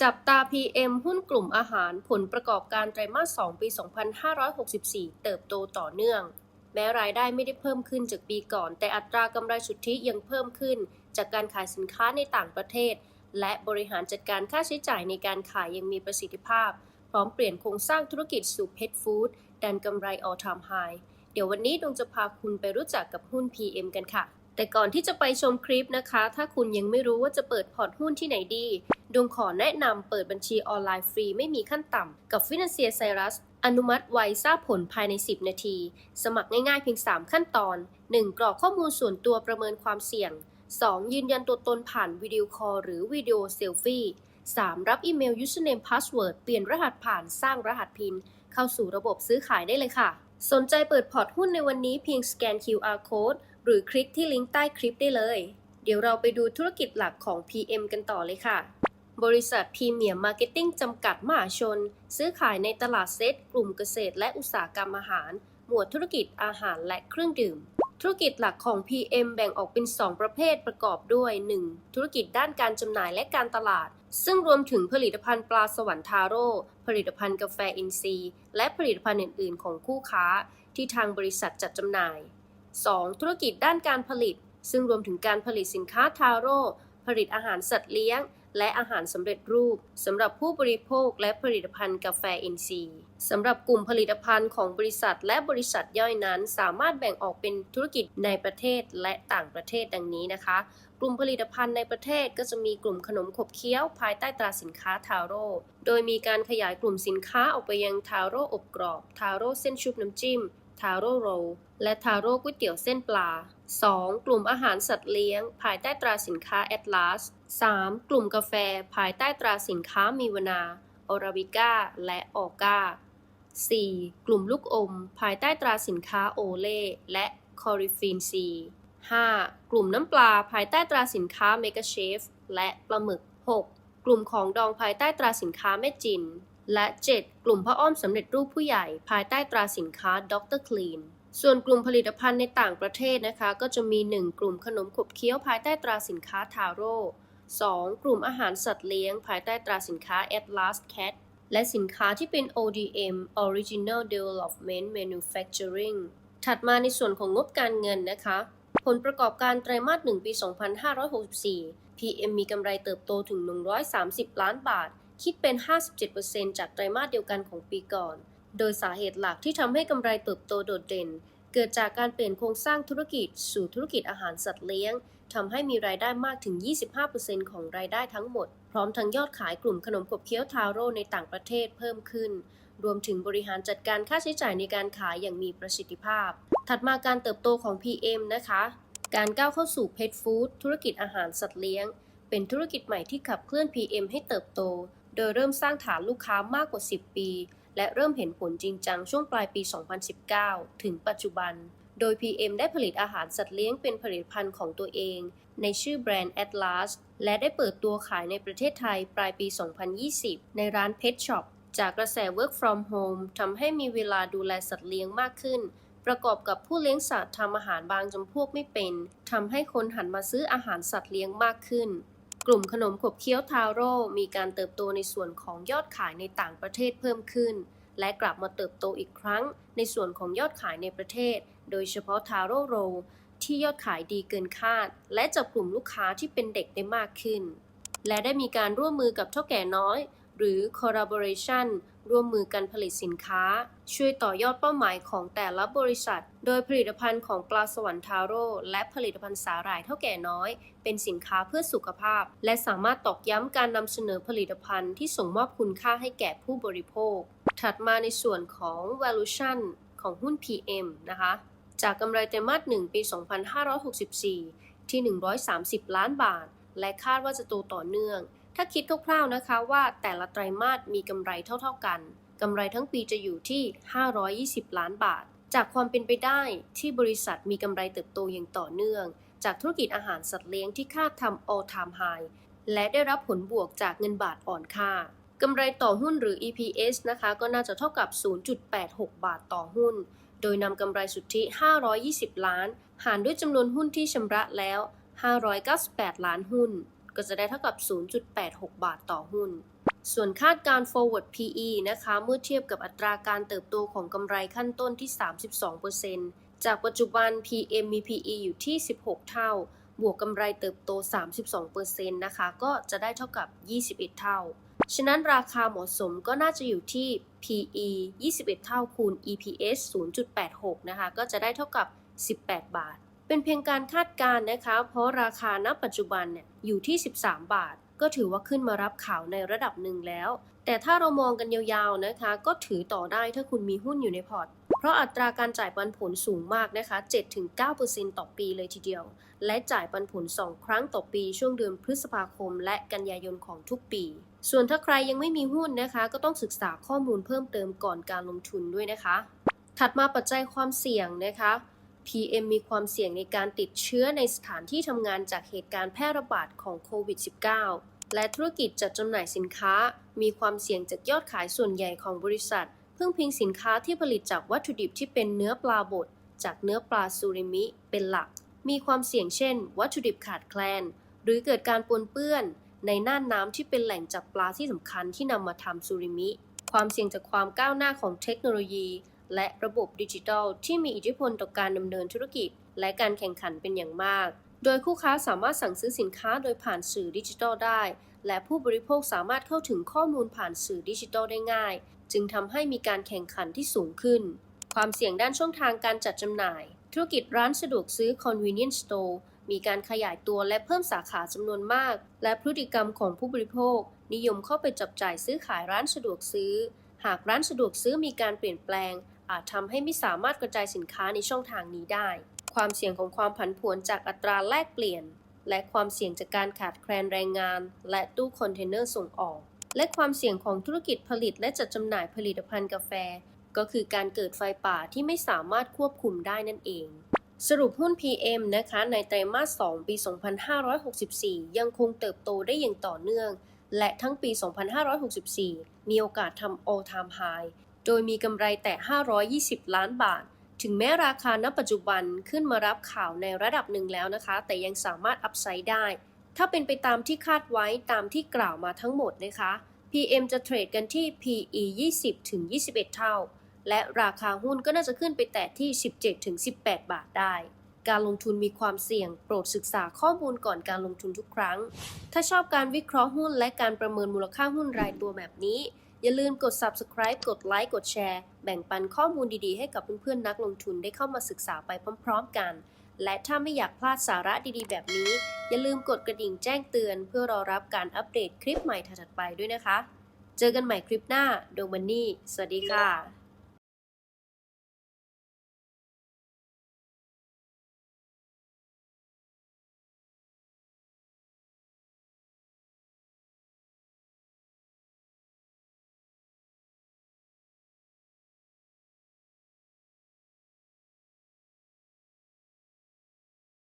จับตา PM หุ้นกลุ่มอาหารผลประกอบการไตรมาส 2 ปี 2564 เติบโตต่อเนื่อง แม้รายได้ไม่ได้เพิ่มขึ้นจากปีก่อน แต่อัตรากำไรสุทธิยังเพิ่มขึ้น จากการขายสินค้าในต่างประเทศ และบริหารจัดการค่าใช้จ่ายในการขายยังมีประสิทธิภาพ พร้อมเปลี่ยนโครงสร้างธุรกิจสู่ Pet Food ดันกำไร all time high เดี๋ยววันนี้ดวงจะพาคุณไปรู้จักกับหุ้น PM กันค่ะ แต่ก่อนที่จะไปชมคลิปนะคะ ถ้าคุณยังไม่รู้ว่าจะเปิดพอร์ตหุ้นที่ไหนดี ดวงขอแนะนำเปิดบัญชีออนไลน์ฟรีไม่มีขั้นต่ำ กับ Financier Cyrus อนุมัติไวทราบผลภายใน 10 นาที สมัครง่ายๆเพียง 3 ขั้นตอน 1. กรอกข้อมูลส่วนตัวประเมินความเสี่ยง 2. ยืนยันตัวตนผ่านวิดีโอคอลหรือวิดีโอเซลฟี่ 3. รับอีเมล username password เปลี่ยนรหัสผ่านสร้างรหัสพิน เข้าสู่ระบบซื้อขายได้เลยค่ะ สนใจเปิดพอร์ตหุ้นในวันนี้เพียงสแกน QR code หรือคลิกที่ลิงก์ใต้คลิปได้เลย เดี๋ยวเราไปดูธุรกิจหลักของ PM กันต่อเลยค่ะ บริษัทพรีเมียมมาร์เก็ตติ้งจำกัดมหาชน ซื้อขายในตลาดเซ็ตกลุ่มเกษตรและอุตสาหกรรมอาหาร หมวดธุรกิจอาหารและเครื่องดื่ม ธุรกิจหลักของ PM แบ่งออกเป็น 2 ประเภทประกอบด้วย 1. ธุรกิจด้านการจำหน่ายและการตลาด ซึ่งรวมถึงผลิตภัณฑ์ปลาสวรรค์ทาโร่ ผลิตภัณฑ์กาแฟอินทรีย์ และผลิตภัณฑ์อื่น ๆ ของคู่ค้า ที่ทางบริษัทจัดจำหน่าย 2. ธุรกิจด้านการผลิต ซึ่งรวมถึงการผลิตสินค้าทาโร่ผลิตอาหารสัตว์เลี้ยง และอาหารสำเร็จรูปสำหรับผู้บริโภคและผลิตภัณฑ์กาแฟอินทรีย์สำหรับกลุ่มผลิตภัณฑ์ของบริษัท และบริษัทย่อยนั้น สามารถแบ่งออกเป็นธุรกิจในประเทศและต่างประเทศดังนี้นะคะ กลุ่มผลิตภัณฑ์ในประเทศก็จะมีกลุ่มขนมขบเคี้ยวภายใต้ตราสินค้าทาโร่โดยมีการขยายกลุ่มสินค้าออกไปยังทาโร่อบกรอบ ทาโร่เส้นชุบน้ำจิ้ม ทาโร่โรลและทาโร่ก๋วยเตี๋ยวเส้นปลา 2. กลุ่มอาหารสัตว์เลี้ยง ภายใต้ตราสินค้าแอตลาส 3. กลุ่มกาแฟ ภายใต้ตราสินค้ามีวนาออราบิก้า และออก้า 4. กลุ่มลูกอม ภายใต้ตราสินค้าโอเล่และคอริฟินซี 5. กลุ่มน้ำปลาภายใต้ตราสินค้าเมกาเชฟและปลาหมึก 6. กลุ่มของดองภายใต้ตราสินค้าแม่จิน และ 7. กลุ่มผ้าอ้อมสำเร็จรูปผู้ใหญ่ ภายใต้ตราสินค้าดรคลีนส่วนกลุ่มผลิตภัณฑ์ในต่างประเทศนะคะ ก็จะมี 1 กลุ่มขนมขบเคี้ยวภายใต้ตราสินค้าทาโร่ 2. กลุ่มอาหารสัตว์เลี้ยง ภายใต้ตราสินค้า Atlas Cat และสินค้าที่เป็น ODM Original Development Manufacturing ถัดมาในส่วนของงบการเงินนะคะ ผลประกอบการไตรมาส 1 ปี 2564 PM มีกำไรเติบโตถึง 130 ล้านบาท คิดเป็น 57%จากไตรมาสเดียวกันของปีก่อน โดยสาเหตุหลักที่ทำให้กำไรเติบโตโดดเด่น เกิดจากการเปลี่ยนโครงสร้างธุรกิจ สู่ธุรกิจอาหารสัตว์เลี้ยงทำให้มีรายได้มากถึง 25%ของรายได้ทั้งหมด พร้อมทั้งยอดขายกลุ่มขนมขบเคี้ยวทาโร่ในต่างประเทศเพิ่มขึ้น รวมถึงบริหารจัดการค่าใช้จ่ายในการขายอย่างมีประสิทธิภาพ ถัดมาการเติบโตของ PM นะคะ การก้าวเข้าสู่ Pet Food ธุรกิจอาหารสัตว์เลี้ยง เป็นธุรกิจใหม่ที่ขับเคลื่อน PM ให้เติบโต โดยเริ่มสร้างฐานลูกค้ามากกว่า 10 ปี และเริ่มเห็นผลจริงจังช่วงปลายปี 2019 ถึงปัจจุบัน โดย PM ได้ผลิตอาหารสัตว์เลี้ยงเป็นผลิตภัณฑ์ของตัวเอง ในชื่อแบรนด์ Atlas และได้เปิดตัวขายในประเทศไทยปลายปี 2020 ในร้าน Pet Shop จากกระแส Work from Home ทำให้มีเวลาดูแลสัตว์เลี้ยงมากขึ้น ประกอบกับผู้เลี้ยงสัตว์ทำอาหารบางจำพวกไม่เป็น ทำให้คนหันมาซื้ออาหารสัตว์เลี้ยงมากขึ้น กลุ่มขนมขบเคี้ยวทาโร่ มีการเติบโตในส่วนของยอดขายในต่างประเทศเพิ่มขึ้น และกลับมาเติบโตอีกครั้ง ในส่วนของยอดขายในประเทศ โดยเฉพาะทาโร่โรที่ยอดขายดีเกินคาด และจับกลุ่มลูกค้าที่เป็นเด็กได้มากขึ้น และได้มีการร่วมมือกับเท่าแก่น้อย หรือ collaboration ร่วมมือกันผลิตสินค้า ช่วยต่อยอดเป้าหมายของแต่ละบริษัท โดยผลิตภัณฑ์ของปลาสวรรค์ทาโร่และผลิตภัณฑ์สาหร่ายเท่าแก่น้อย เป็นสินค้าเพื่อสุขภาพ และสามารถตอกย้ำการนำเสนอผลิตภัณฑ์ที่ส่งมอบคุณค่าให้แก่ผู้บริโภค ถัดมาในส่วนของ valuation ของหุ้น PM นะคะ จากกำไรไตรมาส1ปี 2564 ที่ 130 ล้านบาท และคาดว่าจะโตต่อเนื่อง ถ้าคิดคร่าวๆนะคะว่าแต่ละไตรมาสมีกำไรเท่าๆกันกำไรทั้งปีจะอยู่ที่ 520 ล้านบาท จากความเป็นไปได้ที่บริษัทมีกำไรเติบโตอย่างต่อเนื่อง จากธุรกิจอาหารสัตว์เลี้ยงที่คาดทำ all time high และได้รับผลบวกจากเงินบาทอ่อนค่ากำไรต่อหุ้นหรือ EPS นะคะ ก็น่าจะเท่ากับ 0.86 บาทต่อหุ้น โดยนำกำไรสุทธิ 520 ล้าน หารด้วยจำนวนหุ้นที่ชำระแล้ว 598 ล้านหุ้น ก็จะได้เท่ากับ 0.86 บาทต่อหุ้น ส่วนคาดการ forward PE นะคะเมื่อเทียบกับอัตราการเติบโตของกำไรขั้นต้นที่ 32%จากปัจจุบัน PM มี PE อยู่ที่ 16 เท่า บวกกำไรเติบโต 32%นะคะ ก็จะได้เท่ากับ 21 เท่า ฉะนั้นราคาเหมาะสมก็น่าจะอยู่ที่ PE 21 เท่าคูณ EPS 0.86 นะคะ ก็จะได้เท่ากับ 18 บาท เป็นเพียงการคาดการณ์นะคะ เพราะราคาณปัจจุบันเนี่ยอยู่ที่ 13 บาท ก็ถือว่าขึ้นมารับข่าวในระดับหนึ่งแล้ว แต่ถ้าเรามองกันยาวๆนะคะ ก็ถือต่อได้ถ้าคุณมีหุ้นอยู่ในพอร์ต เพราะอัตราการจ่ายปันผลสูงมากนะคะ 7-9%ต่อปีเลยทีเดียว และจ่ายปันผล 2 ครั้งต่อปีช่วงเดือนพฤษภาคม และกันยายนของทุกปี ส่วนถ้าใครยังไม่มีหุ้นนะคะ ก็ต้องศึกษาข้อมูลเพิ่มเติมก่อนการลงทุนด้วยนะคะ ถัดมาปัจจัยความเสี่ยงนะคะ PM มีความเสี่ยงในการติดเชื้อในสถานที่ทำงานจากเหตุการณ์แพร่ระบาดของโควิด -19 และธุรกิจจัดจำหน่ายสินค้า มีความเสี่ยงจากยอดขายส่วนใหญ่ของบริษัท พึ่งพิงสินค้าที่ผลิตจากวัตถุดิบที่เป็นเนื้อปลาบดจากเนื้อปลาซูริมิ เป็นหลัก มีความเสี่ยงเช่น วัตถุดิบขาดแคลน หรือเกิดการปนเปื้อน ในน่านน้ำที่เป็นแหล่งจับปลาที่สำคัญที่นำมาทำซูริมิ ความเสี่ยงจากความก้าวหน้าของเทคโนโลยี และระบบดิจิทัล ที่มีอิทธิพลต่อการดำเนินธุรกิจ และการแข่งขันเป็นอย่างมาก โดยคู่ค้าสามารถสั่งซื้อสินค้าโดยผ่านสื่อดิจิทัลได้ และผู้บริโภคสามารถเข้าถึงข้อมูลผ่านสื่อดิจิทัลได้ง่าย จึงทำให้มีการแข่งขันที่สูงขึ้น ความเสี่ยงด้านช่องทางการจัดจำหน่าย ธุรกิจร้านสะดวกซื้อ convenience store มีการขยายตัวและเพิ่มสาขาจำนวนมาก และพฤติกรรมของผู้บริโภค นิยมเข้าไปจับจ่ายซื้อขายร้านสะดวกซื้อ หากร้านสะดวกซื้อมีการเปลี่ยนแปลง อาจทำให้ไม่สามารถกระจายสินค้าในช่องทางนี้ได้ ความเสี่ยงของความผันผวนจากอัตราแลกเปลี่ยน และความเสี่ยงจากการขาดแคลนแรงงาน และตู้คอนเทนเนอร์ส่งออก และความเสี่ยงของธุรกิจผลิตและจัดจำหน่ายผลิตภัณฑ์กาแฟ ก็คือการเกิดไฟป่าที่ไม่สามารถควบคุมได้นั่นเองสรุปหุ้น PM นะคะ ในไตรมาส 2 ปี 2564 ยังคงเติบโตได้อย่างต่อเนื่อง และทั้งปี 2564 มีโอกาสทำ all time high โดยมีกำไรแต่ 520 ล้านบาท ถึงแม้ราคาณปัจจุบันขึ้นมารับข่าวในระดับหนึ่งแล้วนะคะ แต่ยังสามารถอัพไซด์ได้ ถ้าเป็นไปตามที่คาดไว้ตามที่กล่าวมาทั้งหมดนะคะ PM จะเทรดกันที่ PE 20ถึง21 เท่า และราคาหุ้นก็น่าจะขึ้นไปแตะที่ 17ถึง18 บาทได้ การลงทุนมีความเสี่ยง โปรดศึกษาข้อมูลก่อนการลงทุนทุกครั้ง ถ้าชอบการวิเคราะห์หุ้นและการประเมินมูลค่าหุ้นรายตัวแบบนี้ อย่าลืมกด subscribe กดไลค์กดแชร์ แบ่งปันข้อมูลดีๆ ให้กับเพื่อนๆนักลงทุนได้เข้ามาศึกษาไปพร้อม ๆ กัน และถ้าไม่อยากพลาดสาระดีๆ แบบนี้ อย่าลืมกดกระดิ่งแจ้งเตือน เพื่อรอรับการอัปเดตคลิปใหม่ถัดไปด้วยนะคะ เจอกันใหม่คลิปหน้าโดมันนี่ สวัสดีค่ะ